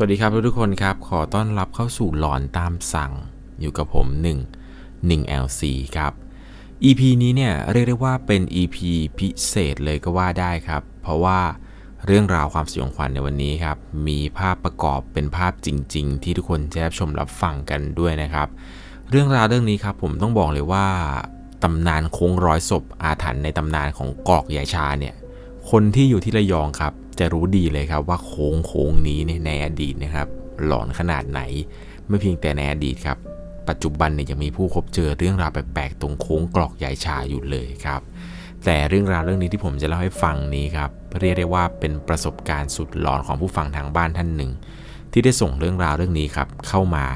สวัสดีครับทุกคนครับ ขอต้อนรับเข้าสู่หลอนตามสั่งอยู่กับผม1 1 LC ครับ EP นี้เนี่ยเรียกได้ว่าเป็น EP พิเศษเลยก็ว่าได้ครับ เพราะว่าเรื่องราวความสยองขวัญในวันนี้ครับ มีภาพประกอบเป็นภาพจริง ๆ ที่ทุกคนจะรับชมรับฟังกันด้วยนะครับ เรื่องราวเรื่องนี้ครับผมต้องบอกเลยว่าตำนานโค้งร้อยศพอาถรรพ์ในตำนานของกอกยายชาเนี่ยคนที่อยู่ที่ระยองครับ จะรู้ดีเลยครับว่าโค้งโค้งนี้ในอดีตนะครับหลอนขนาดไหน ไม่เพียงแต่ในอดีตครับ ปัจจุบันเนี่ยยังมีผู้พบเจอเรื่องราวแปลกๆตรงโค้งกรอกยายชาอยู่เลยครับแต่เรื่องราวเรื่องนี้ที่ผมจะเล่าให้ฟังนี้ครับเรียกได้ว่าเป็นประสบการณ์สุดหลอนของผู้ฟังทางบ้านท่านหนึ่ง ที่ได้ส่งเรื่องราวเรื่องนี้ครับเข้ามา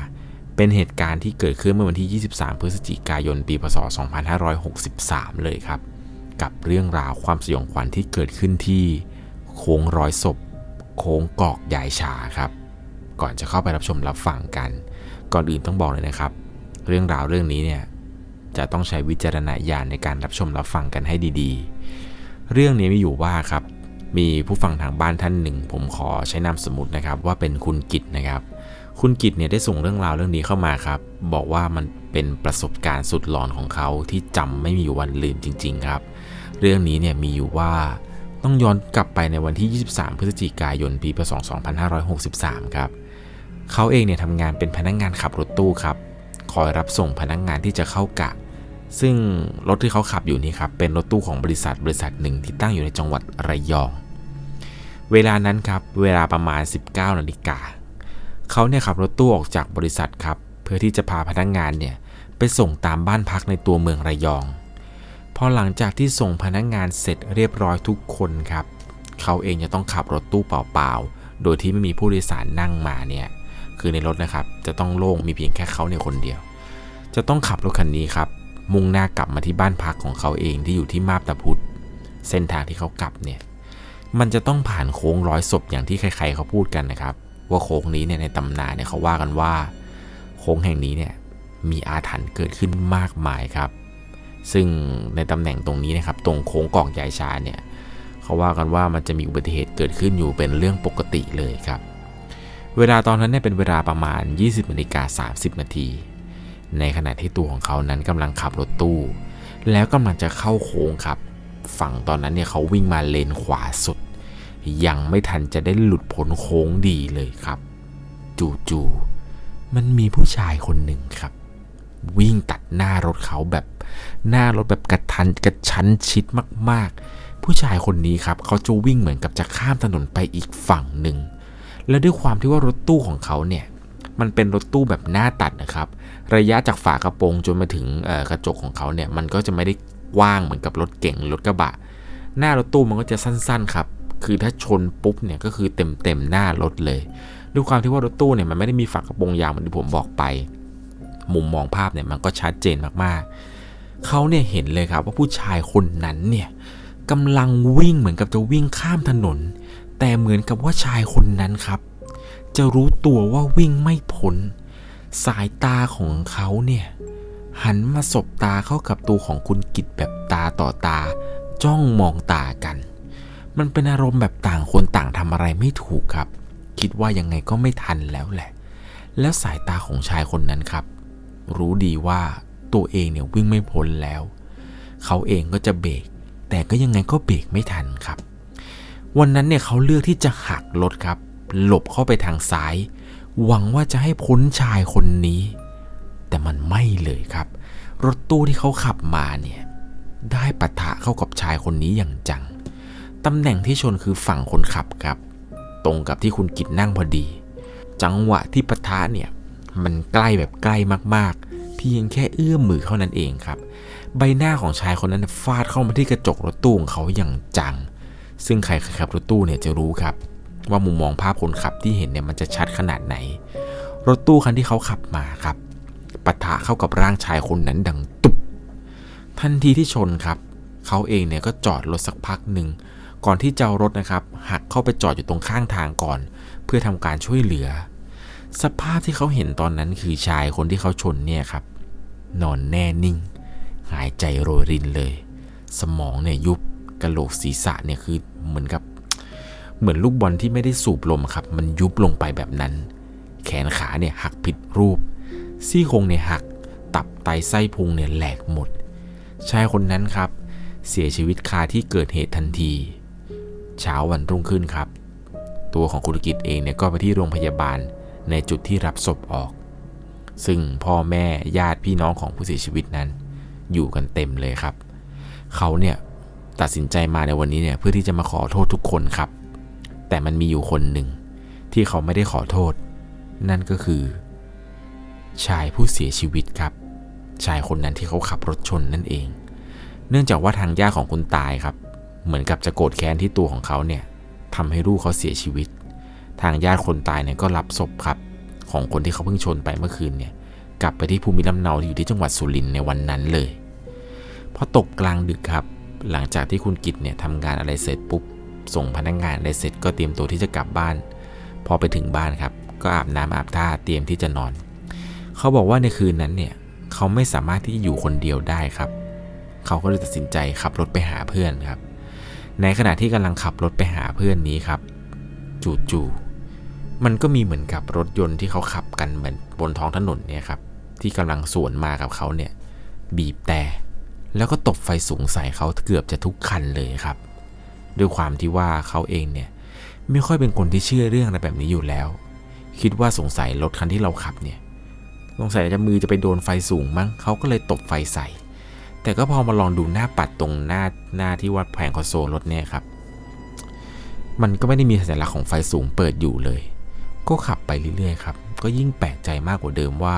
เป็นเหตุการณ์ที่เกิดขึ้นเมื่อวันที่ 23 พฤศจิกายน ปี พศ 2563 เลยครับ กับเรื่องราวความสยองขวัญที่เกิดขึ้นที่ โค้งร้อยศพ โค้งกอกยายชาครับ ก่อนจะเข้าไปรับชมรับฟังกัน ก่อนอื่นต้องบอกเลยนะครับ เรื่องราวเรื่องนี้เนี่ยจะต้องใช้วิจารณญาณในการรับชมรับฟังกันให้ดีๆ เรื่องนี้มีอยู่ว่าครับ มีผู้ฟังทางบ้านท่านหนึ่ง ผมขอใช้นามสมมตินะครับ ว่าเป็นคุณกิตนะครับ คุณกิตเนี่ยได้ส่งเรื่องราวเรื่องนี้เข้ามาครับ บอกว่ามันเป็นประสบการณ์สุดหลอนของเขาที่จำไม่มีวันลืมจริง ๆ ครับ เรื่องนี้เนี่ยมีอยู่ว่า ต้องย้อนกลับไปในวันที่ 23 พฤศจิกายน ปีพศ 2563 ครับ เขาเองเนี่ยทำงานเป็นพนักงงานขับรถตู้ครับ คอยรับส่งพนักงงานที่จะเข้ากะ ซึ่งรถที่เขาขับอยู่นี่ครับ เป็นรถตู้ของบริษัทบริษัทหนึ่งที่ตั้งอยู่ในจังหวัดระยอง เวลานั้นครับ เวลาประมาณ 19 นาฬิกา เขาเนี่ยขับรถตู้ออกจากบริษัทครับ เพื่อที่จะพาพนักงงานเนี่ยไปส่งตามบ้านพักในตัวเมืองระยอง อหลังจากที่ส่งพนักงงานเสร็จเรียบร้อยทุกคนครับ เขาเองจะต้องขับรถตู้เปล่าๆ โดยที่ไม่มีผู้โดยสารนั่งมาเนี่ย คือในรถนะครับ จะต้องโล่งมีเพียงแค่เขาในคนเดียว จะต้องขับรถคันนี้ครับ มุ่งหน้ากลับมาที่บ้านพักของเขาเองที่อยู่ที่มาบตาพุธเส้นทางที่เขากลับเนี่ย มันจะต้องผ่านโค้งร้อยศพอย่างที่ใครๆเขาพูดกันนะครับ ว่าโค้งนี้เนี่ยในตำนานเนี่ยเขาว่ากันว่า โค้งแห่งนี้เนี่ยมีอาถรรพ์เกิดขึ้นมากมายครับ ซึ่งในตำแหน่งตรงนี้นะครับ ตรงโค้งกอกยายชาเนี่ยเขาว่ากันว่ามันจะมีอุบัติเหตุเกิดขึ้นอยู่เป็นเรื่องปกติเลยครับ เวลาตอนนั้นเนี่ยเป็นเวลาประมาณ 20นาฬิกา30 นาที ในขณะที่ตัวของเขานั้นกำลังขับรถตู้ แล้วกำลังจะเข้าโค้งครับ ฝั่งตอนนั้นเนี่ยเขาวิ่งมาเลนขวาสุด ยังไม่ทันจะได้หลุดพ้นโค้งดีเลยครับ จู่ๆมันมีผู้ชายคนหนึ่งครับ วิ่งตัดหน้ารถเขาแบบ หน้ารถแบบกระทันกระชั้นชิดมากๆ ผู้ชายคนนี้ครับเขาจะวิ่งเหมือนกับจะข้ามถนนไปอีกฝั่งหนึ่ง แล้วด้วยความที่ว่ารถตู้ของเขาเนี่ยมันเป็นรถตู้แบบหน้าตัดนะครับ ระยะจากฝากระโปรงจนมาถึงกระจกของเขาเนี่ยมันก็จะไม่ได้กว้างเหมือนกับรถเก๋งรถกระบะ หน้ารถตู้มันก็จะสั้นๆครับคือถ้าชนปุ๊บเนี่ยก็คือเต็มเต็มหน้ารถเลยด้วยความที่ว่ารถตู้เนี่ยมันไม่ได้มีฝากระโปรงยาวเหมือนที่ผมบอกไป มุมมองภาพเนี่ยมันก็ชัดเจนมากๆ เขาเนี่ยเห็นเลยครับว่าผู้ชายคนนั้นเนี่ยกำลังวิ่งเหมือนกับจะวิ่งข้ามถนน แต่เหมือนกับว่าชายคนนั้นครับ จะรู้ตัวว่าวิ่งไม่พ้นสายตาของเขาเนี่ยหันมาสบตาเข้ากับตัวของคุณกิจแบบตาต่อตา จ้องมองตากัน มันเป็นอารมณ์แบบต่างคนต่างทำอะไรไม่ถูกครับ คิดว่ายังไงก็ไม่ทันแล้วแหละ แล้วสายตาของชายคนนั้นครับ รู้ดีว่า ตัวเองเนี่ยวิ่งไม่พ้นแล้ว เขาเองก็จะเบรกแต่ก็ยังไงก็เบรกไม่ทันครับ วันนั้นเนี่ยเขาเลือกที่จะหักรถครับ หลบเข้าไปทางซ้าย หวังว่าจะให้พ้นชายคนนี้ แต่มันไม่เลยครับ รถตู้ที่เขาขับมาเนี่ยได้ปะทะเข้ากับชายคนนี้อย่างจังตำแหน่งที่ชนคือฝั่งคนขับครับ ตรงกับที่คุณกิจนั่งพอดี จังหวะที่ปะทะเนี่ย มันใกล้แบบใกล้มากๆ พียงแค่เอื้อมมือเท่านั้นเองครับ ใบหน้าของชายคนนั้นฟาดเข้ามาที่กระจกรถตู้ของเขาอย่างจัง ซึ่งใครขับรถตู้เนี่ยจะรู้ครับ ว่ามุมมองภาพคนขับที่เห็นเนี่ยมันจะชัดขนาดไหน รถตู้คันที่เขาขับมาครับปะทะเข้ากับร่างชายคนนั้นดังตุบทันทีที่ชนครับ เขาเองเนี่ยก็จอดรถสักพักหนึ่งก่อนที่จะรถนะครับหักเข้าไปจอดอยู่ตรงข้างทางก่อน เพื่อทำการช่วยเหลือ สภาพที่เขาเห็นตอนนั้นคือชายคนที่เขาชนเนี่ยครับ นอนแน่นิ่ง หายใจโรยรินเลย สมองเนี่ยยุบกระโหลกศีรษะเนี่ยคือเหมือนกับ เหมือนลูกบอลที่ไม่ได้สูบลมครับ มันยุบลงไปแบบนั้น แขนขาเนี่ยหักผิดรูป ซี่โครงเนี่ยหัก ตับไตไส้พุงเนี่ยแหลกหมด ชายคนนั้นครับ เสียชีวิตคาที่เกิดเหตุทันทีเช้าวันรุ่งขึ้นครับ ตัวของคุณกิจเองเนี่ยก็ไปที่โรงพยาบาล ในจุดที่รับศพออก ซึ่งพ่อแม่ญาติพี่น้องของผู้เสียชีวิตนั้น อยู่กันเต็มเลยครับ เขาเนี่ยตัดสินใจมาในวันนี้เนี่ยเพื่อที่จะมาขอโทษทุกคนครับ แต่มันมีอยู่คนหนึ่งที่เขาไม่ได้ขอโทษ นั่นก็คือ ชายผู้เสียชีวิตครับ ชายคนนั้นที่เขาขับรถชนนั่นเอง เนื่องจากว่าทางญาติของคุณตายครับ เหมือนกับจะโกรธแค้นที่ตัวของเขาเนี่ยทำให้ลูกเขาเสียชีวิต ทางญาติคนตายเนี่ยก็รับศพครับ ของคนที่เขาเพิ่งชนไปเมื่อคืนเนี่ยกลับไปที่ภูมิลำเนาที่อยู่ที่จังหวัดสุรินทร์ในวันนั้นเลยพอตกกลางดึกครับ หลังจากที่คุณกิจเนี่ยทำงานอะไรเสร็จปุ๊บ ส่งพนักงงานอะไรเสร็จก็เตรียมตัวที่จะกลับบ้าน พอไปถึงบ้านครับ ก็อาบน้ำอาบท่าเตรียมที่จะนอน เขาบอกว่าในคืนนั้นเนี่ยเขาไม่สามารถที่จะอยู่คนเดียวได้ครับ เขาก็เลยตัดสินใจขับรถไปหาเพื่อนครับ ในขณะที่กำลังขับรถไปหาเพื่อนนี้ครับ จู่ๆ มันก็มีเหมือนกับรถยนต์ที่เขาขับกันเหมือนบนท้องถนนเนี่ยครับที่กำลังสวนมากับเขาเนี่ย บีบแต่แล้วก็ตบไฟสูงใส่เขาเกือบจะทุกคันเลยครับ ด้วยความที่ว่าเขาเองเนี่ยไม่ค่อยเป็นคนที่เชื่อเรื่องอะไรแบบนี้อยู่แล้ว คิดว่าสงสัยรถคันที่เราขับเนี่ยสงสัยจะมือจะไปโดนไฟสูงมั้งเขาก็เลยตบไฟใส่ แต่ก็พอมาลองดูหน้าปัดตรงหน้าหน้าที่วัดแผงคอนโซลรถเนี่ยครับ มันก็ไม่ได้มีสัญลักษณ์ของไฟสูงเปิดอยู่เลย ก็ขับไปเรื่อยๆครับ ก็ยิ่งแปลกใจมากกว่าเดิมว่า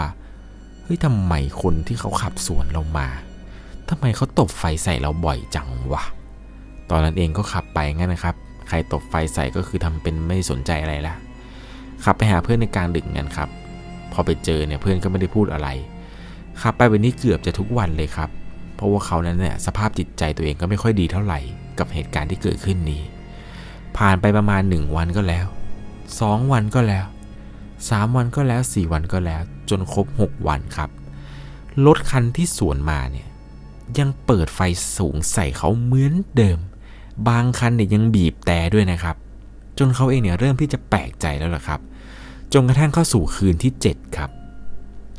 เฮ้ยทำไมคนที่เขาขับสวนเรามาทำไมเขาตบไฟใส่เราบ่อยจังวะ ตอนนั้นเองก็ขับไปงั้นนะครับ ใครตบไฟใส่ก็คือทำเป็นไม่สนใจอะไรละ ขับไปหาเพื่อนในกลางดึกงั้นครับ พอไปเจอเนี่ยเพื่อนก็ไม่ได้พูดอะไร ขับไปแบบนี้เกือบจะทุกวันเลยครับ เพราะว่าเขานั้นเนี่ยสภาพจิตใจตัวเองก็ไม่ค่อยดีเท่าไหร่ กับเหตุการณ์ที่เกิดขึ้นนี้ ผ่านไปประมาณ1วันก็แล้ว 2วันก็แล้ว3วันก็แล้ว4วันก็แล้ว จนครบ6วันครับ รถคันที่สวนมาเนี่ย ยังเปิดไฟสูงใส่เขาเหมือนเดิม บางคันเนี่ยยังบีบแต่ด้วยนะครับ จนเขาเองเนี่ยเริ่มที่จะแปลกใจแล้วล่ะครับ จนกระทั่งเข้าสู่คืนที่ 7 ครับ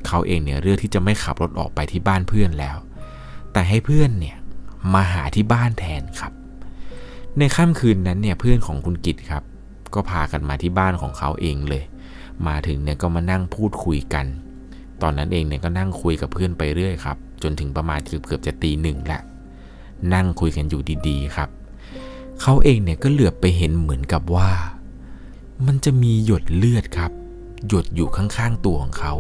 เขาเองเนี่ยเลือกที่จะไม่ขับรถออกไปที่บ้านเพื่อนแล้ว แต่ให้เพื่อนเนี่ยมาหาที่บ้านแทนครับ ในค่ำคืนนั้นเนี่ยเพื่อนของคุณกิตครับ ก็พากันมาที่บ้านของเขาเองเลย มาถึงเนี่ยก็มานั่งพูดคุยกัน ตอนนั้นเองเนี่ยก็นั่งคุยกับเพื่อนไปเรื่อยครับ จนถึงประมาณเกือบเกือบจะตีหนึ่งละนั่งคุยกันอยู่ดีๆครับ เขาเองเนี่ยก็เหลือบไปเห็นเหมือนกับว่า มันจะมีหยดเลือดครับ หยดอยู่ข้างๆตัวของเขา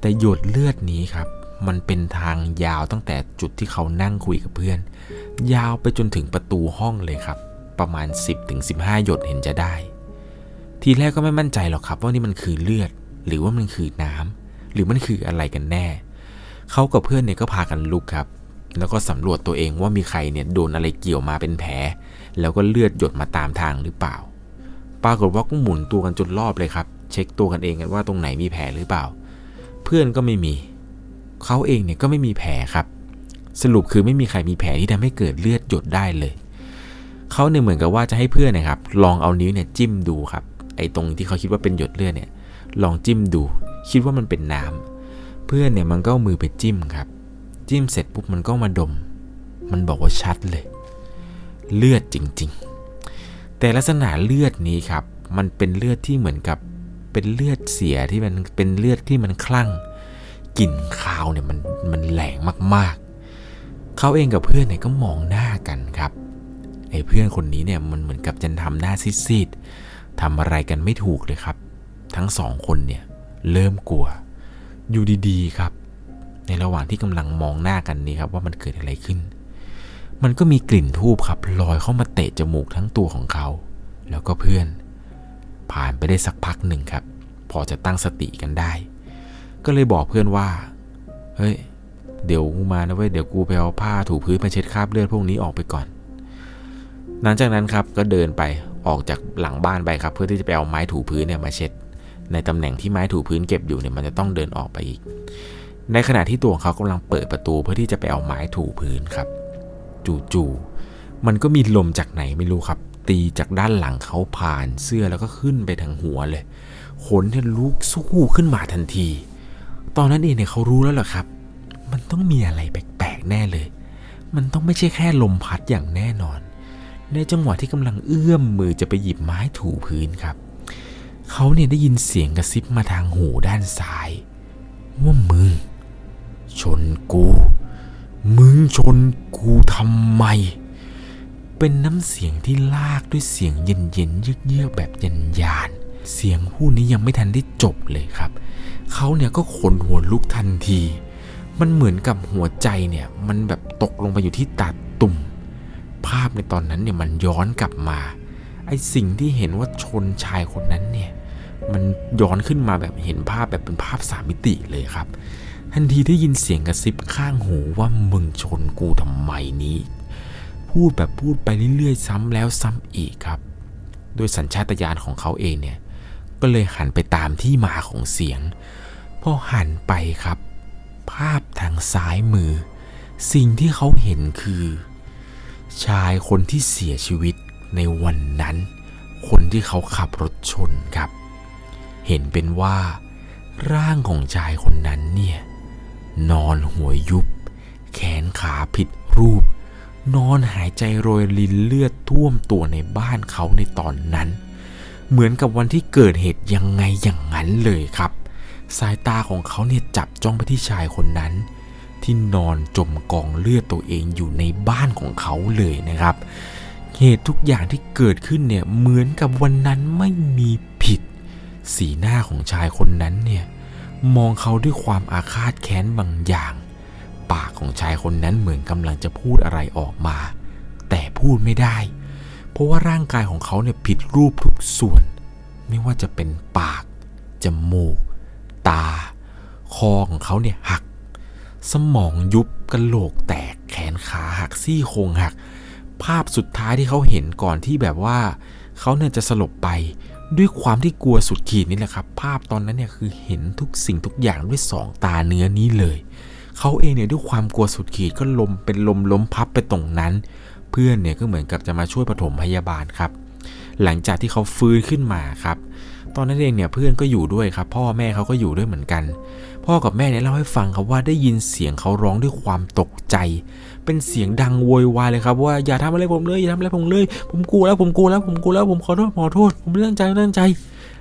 แต่หยดเลือดนี้ครับ มันเป็นทางยาวตั้งแต่จุดที่เขานั่งคุยกับเพื่อน ยาวไปจนถึงประตูห้องเลยครับ ประมาณ 10-15 หยดเห็นจะได้ ทีแรกก็ไม่มั่นใจหรอกครับ ว่านี่มันคือเลือด หรือว่ามันคือน้ำหรือมันคืออะไรกันแน่ เขากับเพื่อนเนี่ยก็พากันลุกครับ แล้วก็สำรวจตัวเองว่ามีใครเนี่ยโดนอะไรเกี่ยวมาเป็นแผล แล้วก็เลือดหยดมาตามทางหรือเปล่า ปรากฏว่าก็หมุนตัวกันจนรอบเลยครับ เช็คตัวกันเองกันว่าตรงไหนมีแผลหรือเปล่า เพื่อนก็ไม่มี เขาเองเนี่ยก็ไม่มีแผลครับ สรุปคือไม่มีใครมีแผลที่ทำให้เกิดเลือดหยดได้เลย เขาเนี่ยเหมือนกับว่าจะให้เพื่อนนะครับ ลองเอานิ้วเนี่ยจิ้มดูครับ ไอ้ตรงที่เขาคิดว่าเป็นหยดเลือดเนี่ย ลองจิ้มดู คิดว่ามันเป็นน้ำเพื่อนเนี่ยมันก็เอามือไปจิ้มครับ จิ้มเสร็จปุ๊บมันก็มาดม มันบอกว่าชัดเลย เลือดจริง ๆ แต่ลักษณะเลือดนี้ครับ มันเป็นเลือดที่เหมือนกับเป็นเลือดเสียที่มันเป็นเลือดที่มันคลั่งกลิ่นคาวเนี่ยมันมันแรงมากๆ เขาเองกับเพื่อนเนี่ยก็มองหน้ากันครับไอ้เพื่อนคนนี้เนี่ยมันเหมือนกับจะทำหน้าซีดๆ ทำอะไรกันไม่ถูกเลยครับ ทั้งสองคนเนี่ยเริ่มกลัว อยู่ดีๆครับ ในระหว่างที่กำลังมองหน้ากันนี้ครับว่ามันเกิดอะไรขึ้น มันก็มีกลิ่นทูบครับลอยเข้ามาเตะจมูกทั้งตัวของเขา แล้วก็เพื่อน ผ่านไปได้สักพักหนึ่งครับ พอจะตั้งสติกันได้ ก็เลยบอกเพื่อนว่า เฮ้ยเดี๋ยวกูมานะเว้ยเดี๋ยวกูไปเอาผ้าถูพื้นมาเช็ดคราบเลือดพวกนี้ออกไปก่อน หลังจากนั้นครับก็เดินไป ออกจากหลังบ้านไปครับ เพื่อที่จะไปเอาไม้ถูพื้นเนี่ยมาเช็ด ในตำแหน่งที่ไม้ถูพื้นเก็บอยู่เนี่ยมันจะต้องเดินออกไปอีก ในขณะที่ตัวของเขากำลังเปิดประตูเพื่อที่จะไปเอาไม้ถูพื้นครับ จู่ๆมันก็มีลมจากไหนไม่รู้ครับ ตีจากด้านหลังเขาผ่านเสื้อแล้วก็ขึ้นไปทางหัวเลยขนเนี่ยลุกสู้ขึ้นมาทันที ตอนนั้นเองเนี่ยเขารู้แล้วเหรอครับ มันต้องมีอะไรแปลกๆแน่เลย มันต้องไม่ใช่แค่ลมพัดอย่างแน่นอน ในจังหวะที่กำลังเอื้อมมือจะไปหยิบไม้ถูพื้นครับ เขาเนี่ยได้ยินเสียงกระซิบมาทางหูด้านซ้าย ว่ามึง ชนกู มึงชนกูทำไม เป็นน้ำเสียงที่ลากด้วยเสียงเย็นๆเยือกๆแบบยันยาน เสียงผู้นี้ยังไม่ทันได้จบเลยครับ เขาเนี่ยก็ขนหัวลุกทันที มันเหมือนกับหัวใจเนี่ย มันแบบตกลงไปอยู่ที่ตาตุ่ม ภาพในตอนนั้นเนี่ยมันย้อนกลับมา ไอสิ่งที่เห็นว่าชนชายคนนั้นเนี่ย มันย้อนขึ้นมาแบบเห็นภาพแบบเป็นภาพสามมิติเลยครับ ทันทีได้ยินเสียงกระซิบข้างหูว่ามึงชนกูทำไมนี้ พูดแบบพูดไปเรื่อยๆ ซ้ำแล้วซ้ำอีกครับ โดยสัญชาตญาณของเขาเองเนี่ย ก็เลยหันไปตามที่มาของเสียง พอหันไปครับ ภาพทางซ้ายมือ สิ่งที่เขาเห็นคือ ชายคนที่เสียชีวิตในวันนั้น คนที่เขาขับรถชนครับ เห็นเป็นว่า ร่างของชายคนนั้นเนี่ย นอนหัวยุบ แขนขาผิดรูป นอนหายใจโรยลินเลือดท่วมตัวในบ้านเขาในตอนนั้น เหมือนกับวันที่เกิดเหตุยังไงอย่างนั้นเลยครับ สายตาของเขาเนี่ยจับจ้องไปที่ชายคนนั้น ที่นอนจมกองเลือดตัวเองอยู่ในบ้านของเขาเลยนะครับ เหตุทุกอย่างที่เกิดขึ้นเนี่ยเหมือนกับวันนั้นไม่มีผิด สีหน้าของชายคนนั้นเนี่ยมองเขาด้วยความอาฆาตแค้นบางอย่าง ปากของชายคนนั้นเหมือนกำลังจะพูดอะไรออกมา แต่พูดไม่ได้ เพราะว่าร่างกายของเขาเนี่ยผิดรูปทุกส่วน ไม่ว่าจะเป็นปาก จมูก ตา คอของเขาเนี่ยหัก สมองยุบกระโหลกแตกแขนขาหักซี่โครงหัก ภาพสุดท้ายที่เขาเห็นก่อนที่แบบว่า เขาเนี่ยจะสลบไปด้วยความที่กลัวสุดขีดนี่แหละครับ ภาพตอนนั้นเนี่ยคือเห็นทุกสิ่งทุกอย่างด้วยสองตาเนื้อนี้เลย เขาเองเนี่ยด้วยความกลัวสุดขีดก็ลมเป็นลมล้มพับไปตรงนั้น เพื่อนเนี่ยก็เหมือนกับจะมาช่วยปฐมพยาบาลครับ หลังจากที่เขาฟื้นขึ้นมาครับ ตอนนั้นเองเนี่ยเพื่อนก็อยู่ด้วยครับ พ่อแม่เขาก็อยู่ด้วยเหมือนกัน พ่อกับแม่เนี่ยเล่าให้ฟังครับว่าได้ยินเสียงเขาร้องด้วยความตกใจ เป็นเสียงดังโวยวายเลยครับว่าอย่าทำอะไรผมเลยอย่าทำอะไรผมเลย ผมกลัวแล้วผมกลัวแล้วผมกลัวแล้วผมขอโทษขอโทษ ผมไม่ตั้งใจไม่ตั้งใจ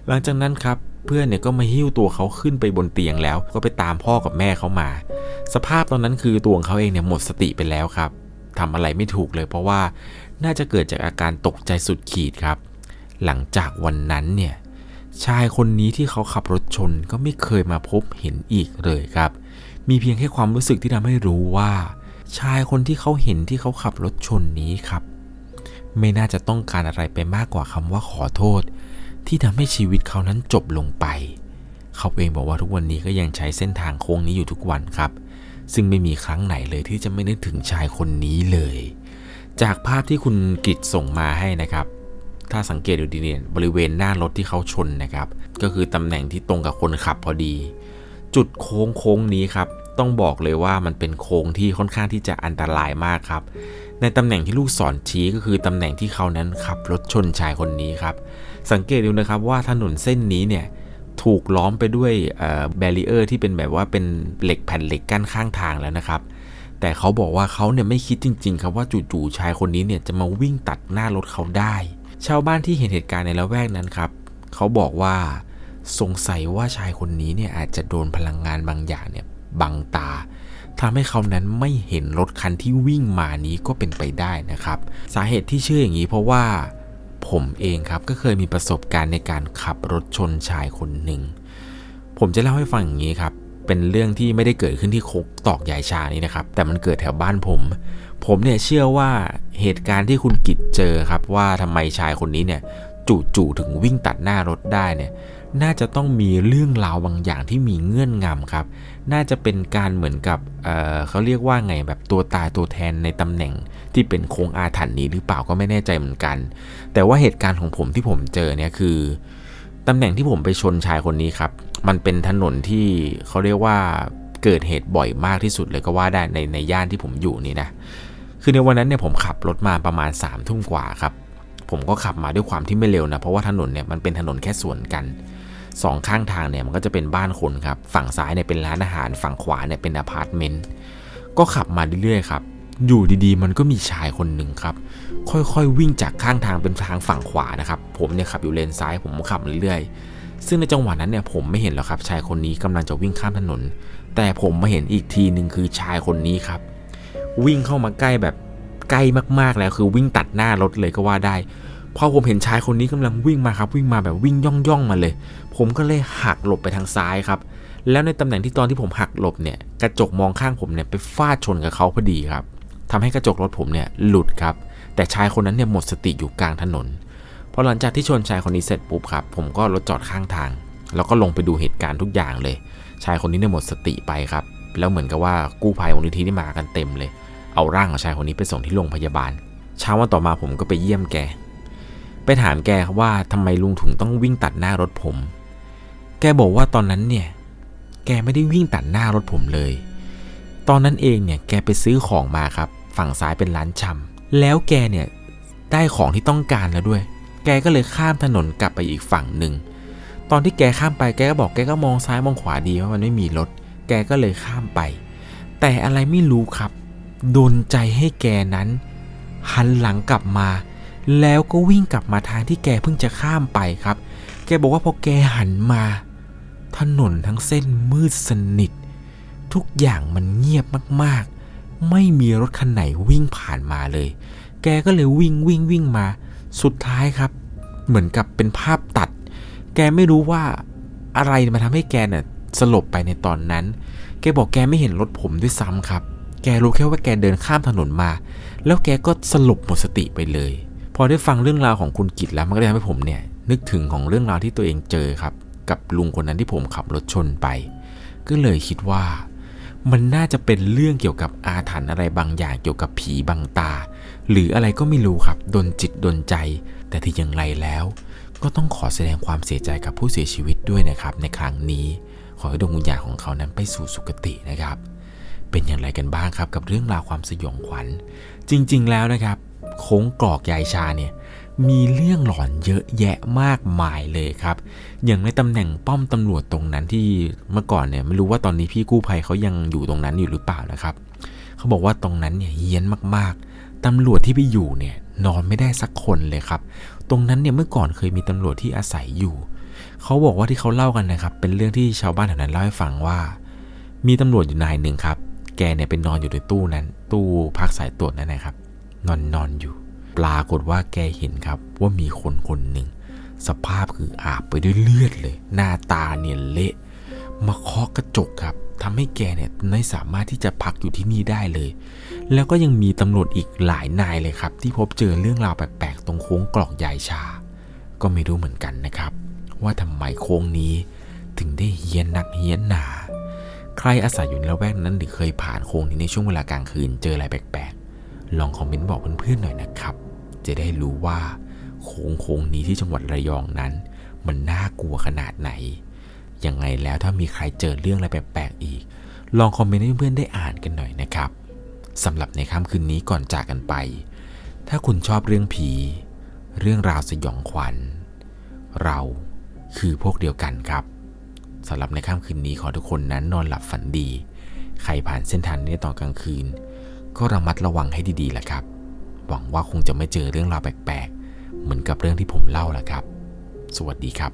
หลังจากนั้นครับเพื่อนเนี่ยก็มาหิ้วตัวเขาขึ้นไปบนเตียงแล้ว ก็ไปตามพ่อกับแม่เขามา สภาพตอนนั้นคือตัวของเขาเองเนี่ยหมดสติไปแล้วครับทำอะไรไม่ถูกเลย เพราะว่าน่าจะเกิดจากอาการตกใจสุดขีดครับ หลังจากวันนั้นเนี่ย ชายคนนี้ที่เขาขับรถชนก็ไม่เคยมาพบเห็นอีกเลยครับ มีเพียงแค่ความรู้สึกที่ทำให้รู้ว่า ชายคนที่เขาเห็นที่เขาขับรถชนนี้ครับ ไม่น่าจะต้องการอะไรไปมากกว่าคำว่าขอโทษ ที่ทำให้ชีวิตเขานั้นจบลงไป เขาเองบอกว่าทุกวันนี้ก็ยังใช้เส้นทางโค้งนี้อยู่ทุกวันครับ ซึ่งไม่มีครั้งไหนเลยที่จะไม่นึกถึงชายคนนี้เลย จากภาพที่คุณกิตส่งมาให้นะครับ ถ้าสังเกตดูดีเนี่ยบริเวณหน้ารถที่เขาชนนะครับ ก็คือตำแหน่งที่ตรงกับคนขับพอดี จุดโค้งโค้งนี้ครับต้องบอกเลยว่ามันเป็นโค้งที่ค่อนข้างที่จะอันตรายมากครับ ในตำแหน่งที่ลูกศรชี้ก็คือตำแหน่งที่เขานั้นขับรถชนชายคนนี้ครับ สังเกตดูนะครับว่าถนนเส้นนี้เนี่ยถูกล้อมไปด้วยแบรีเออร์ที่เป็นแบบว่าเป็นเหล็กแผ่นเหล็กกั้นข้างทางแล้วนะครับ แต่เขาบอกว่าเขาเนี่ยไม่คิดจริง ๆ ครับว่าจู่ๆชายคนนี้เนี่ยจะมาวิ่งตัดหน้ารถเขาได้ ชาวบ้านที่เห็นเหตุการณ์ในละแวกนั้นครับ เขาบอกว่าสงสัยว่าชายคนนี้เนี่ยอาจจะโดนพลังงานบางอย่างเนี่ยบังตาทำให้เขานั้นไม่เห็นรถคันที่วิ่งมานี้ก็เป็นไปได้นะครับ สาเหตุที่เชื่ออย่างนี้เพราะว่าผมเองครับก็เคยมีประสบการณ์ในการขับรถชนชายคนหนึ่ง ผมจะเล่าให้ฟังอย่างนี้ครับ เป็นเรื่องที่ไม่ได้เกิดขึ้นที่โคกตอกยายชานี่นะครับ แต่มันเกิดแถวบ้านผม ผมเนี่ยเชื่อว่าเหตุการณ์ที่คุณกิจเจอครับว่าทำไมชายคนนี้เนี่ยจู่ๆถึงวิ่งตัดหน้ารถได้เนี่ยน่าจะต้องมีเรื่องราวบางอย่างที่มีเงื่อนงำครับ น่าจะเป็นการเหมือนกับเเขาเรียกว่าไงแบบตัวตายตัวแทนในตำแหน่งที่เป็นโค้งอาถรรพ์นี้หรือเปล่าก็ไม่แน่ใจเหมือนกัน แต่ว่าเหตุการณ์ของผมที่ผมเจอเนี่ยคือตำแหน่งที่ผมไปชนชายคนนี้ครับ มันเป็นถนนที่เขาเรียกว่าเกิดเหตุบ่อยมากที่สุดเลยก็ว่าได้ในในย่านที่ผมอยู่นี่นะ คือในวันนั้นเนี่ยผมขับรถมาประมาณ3ามทุ่มกว่าครับ ผมก็ขับมาด้วยความที่ไม่เร็วนะ เพราะว่าถนนเนี่ยมันเป็นถนนแค่สวนกันสองข้างทางเนี่ยมันก็จะเป็นบ้านคนครับ ฝั่งซ้ายเนี่ยเป็นร้านอาหาร ฝั่งขวาเนี่ยเป็นอพาร์ตเมนต์ ก็ขับมาเรื่อยๆครับ อยู่ดีๆ มันก็มีชายคนหนึ่งครับ ค่อยๆวิ่งจากข้างทางเป็นทางฝั่งขวานะครับ ผมเนี่ยขับอยู่เลนซ้าย ผมขับเรื่อยๆ ซึ่งในจังหวะนั้นเนี่ยผมไม่เห็นหรอกครับ ชายคนนี้กำลังจะวิ่งข้ามถนน แต่ผมมาเห็นอีกทีหนึ่งคือชายคนนี้ครับ วิ่งเข้ามาใกล้แบบใกล้มากๆแล้วคือวิ่งตัดหน้ารถเลยก็ว่าได้พอผมเห็นชายคนนี้กำลังวิ่งมาครับ วิ่งมาแบบวิ่งย่องๆมาเลย ผมก็เลยหักหลบไปทางซ้ายครับ แล้วในตำแหน่งที่ตอนที่ผมหักหลบเนี่ยกระจกมองข้างผมเนี่ยไปฟาดชนกับเขาพอดีครับทำให้กระจกรถผมเนี่ยหลุดครับ แต่ชายคนนั้นเนี่ยหมดสติอยู่กลางถนนพอหลังจากที่ชนชายคนนี้เสร็จปุ๊บครับ ผมก็รถจอดข้างทาง แล้วก็ลงไปดูเหตุการณ์ทุกอย่างเลย ชายคนนี้เนี่ยหมดสติไปครับ แล้วเหมือนกับว่ากู้ภัยมูลนิธิที่มากันเต็มเลย เอาร่างของชายคนนี้ไปส่งที่โรงพยาบาล เช้าวันต่อมาผมก็ไปเยี่ยมแก ไปถามแกครับว่าทำไมลุงถุงต้องวิ่งตัดหน้ารถผม แกบอกว่าตอนนั้นเนี่ย แกไม่ได้วิ่งตัดหน้ารถผมเลย ตอนนั้นเองเนี่ยแกไปซื้อของมาครับ ฝั่งซ้ายเป็นร้านชำแล้วแกเนี่ยได้ของที่ต้องการแล้วด้วย แกก็เลยข้ามถนนกลับไปอีกฝั่งหนึ่ง ตอนที่แกข้ามไปแกก็บอกแกก็มองซ้ายมองขวาดีว่ามันไม่มีรถ แกก็เลยข้ามไป แต่อะไรไม่รู้ครับ โดนใจให้แกนั้น หันหลังกลับมา แล้วก็วิ่งกลับมาทางที่แกเพิ่งจะข้ามไปครับ แกบอกว่าพอแกหันมา ถนนทั้งเส้นมืดสนิท ทุกอย่างมันเงียบมากๆ ไม่มีรถคันไหนวิ่งผ่านมาเลย แกก็เลยวิ่งวิ่งวิ่งมา สุดท้ายครับ เหมือนกับเป็นภาพตัด แกไม่รู้ว่าอะไรมาทำให้แกเนี่ยสลบไปในตอนนั้น แกบอกแกไม่เห็นรถผมด้วยซ้ำครับ แกรู้แค่ว่าแกเดินข้ามถนนมา แล้วแกก็สลบหมดสติไปเลย พอได้ฟังเรื่องราวของคุณกิตแล้วมันก็เลยทำให้ผมเนี่ยนึกถึงของเรื่องราวที่ตัวเองเจอครับ กับลุงคนนั้นที่ผมขับรถชนไป ก็เลยคิดว่า มันน่าจะเป็นเรื่องเกี่ยวกับอาถรรพ์อะไรบางอย่างเกี่ยวกับผีบังตา หรืออะไรก็ไม่รู้ครับดนจิตดนใจ แต่ที่อย่างไรแล้ว ก็ต้องขอแสดงความเสียใจกับผู้เสียชีวิตด้วยนะครับในครั้งนี้ ขอให้ดวงวิญญาณของเขานั้นไปสู่สุคตินะครับ เป็นอย่างไรกันบ้างครับกับเรื่องราวความสยองขวัญ จริง ๆ แล้วนะครับ โค้งกรอกยายชาเนี่ยมีเรื่องหลอนเยอะแยะมากมายเลยครับ อย่างในตำแหน่งป้อมตำรวจตรงนั้นที่เมื่อก่อนเนี่ยไม่รู้ว่าตอนนี้พี่กู้ภัยเขายังอยู่ตรงนั้นอยู่หรือเปล่านะครับ เขาบอกว่าตรงนั้นเนี่ยเฮี้ยนมากๆ ตำรวจที่ไปอยู่เนี่ยนอนไม่ได้สักคนเลยครับ ตรงนั้นเนี่ยเมื่อก่อนเคยมีตำรวจที่อาศัยอยู่ เขาบอกว่าที่เขาเล่ากันนะครับ เป็นเรื่องที่ชาวบ้านแถวนั้นเล่าให้ฟังว่า มีตำรวจอยู่นายหนึ่งครับ กเนี่ยเป็นนอนอยู่ในตู้นั้น ตู้พักสายตรวจนั่นนะครับ นอนนอนอยู่ ปรากฏว่าแกเห็นครับว่ามีคนคนหนึ่งสภาพคืออาบไปด้วยเลือดเลย หน้าตาเนี่ยเละมาเคาะกระจกครับทำให้แกเนี่ยไม่สามารถที่จะพักอยู่ที่นี่ได้เลย แล้วก็ยังมีตำรวจอีกหลายนายเลยครับ ที่พบเจอเรื่องราวแปลกๆตรงโค้งกรอกยายชา ก็ไม่รู้เหมือนกันนะครับ ว่าทำไมโค้งนี้ถึงได้เฮี้ยนนักเฮี้ยนหนา ใครอาศัยอยู่ในละแวกนั้นหรือเคยผ่านโค้งนี้ในช่วงเวลากลางคืนเจออะไรแปลกๆ ลองคอมเมนต์บอกเพื่อนๆหน่อยนะครับ จะได้รู้ว่าโค้งโค้งนี้ที่จังหวัดระยองนั้น มันน่ากลัวขนาดไหน ยังไงแล้วถ้ามีใครเจอเรื่องอะไรแปลกๆอีก ลองคอมเมนต์ให้เพื่อนๆได้อ่านกันหน่อยนะครับสำหรับในค่ำคืนนี้ก่อนจากกันไป ถ้าคุณชอบเรื่องผี เรื่องราวสยองขวัญ เราคือพวกเดียวกันครับ สำหรับในค่ำคืนนี้ขอทุกคนนั้นนอนหลับฝันดี ใครผ่านเส้นทางนี้ตอนกลางคืน ก็ระมัดระวังให้ดีๆแหละครับ หวังว่าคงจะไม่เจอเรื่องราวแปลกๆ เหมือนกับเรื่องที่ผมเล่าแหละครับ สวัสดีครับ